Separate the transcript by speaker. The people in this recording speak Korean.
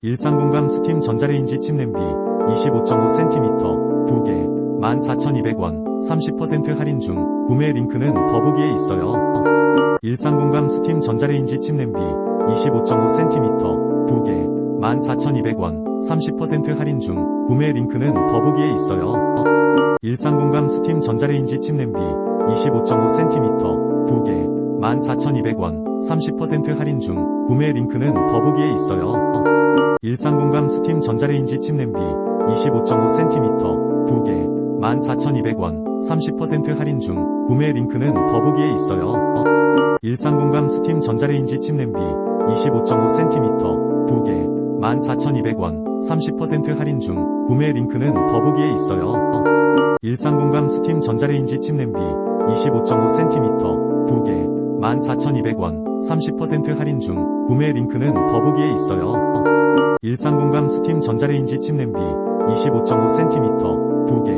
Speaker 1: 일상공감 스팀 전자레인지 칩냄비 25.5cm 2개 14,200원 30% 할인 중 구매 링크는 더보기에 있어요. 일상공감 스팀 전자레인지 칩냄비 25.5cm 2개 14,200원 30% 할인 중 구매 링크는 더보기에 있어요. 일상공감 스팀 전자레인지 칩냄비 25.5cm 2개 14,200원 30% 할인 중 구매 링크는 더보기에 있어요. 일상공감 스팀 전자레인지 칩냄비 25.5cm 2개 14,200원 30% 할인 중 구매 링크는 더보기에 있어요. 일상공감 스팀 전자레인지 칩냄비 25.5cm 2개 14,200원 30% 할인 중 구매 링크는 더보기에 있어요. 일상공감 스팀 전자레인지 칩냄비 25.5cm 2개 14,200원 30% 할인 중 구매 링크는 더보기에 있어요. 일상공감 스팀 전자레인지 칩냄비 25.5cm 2개.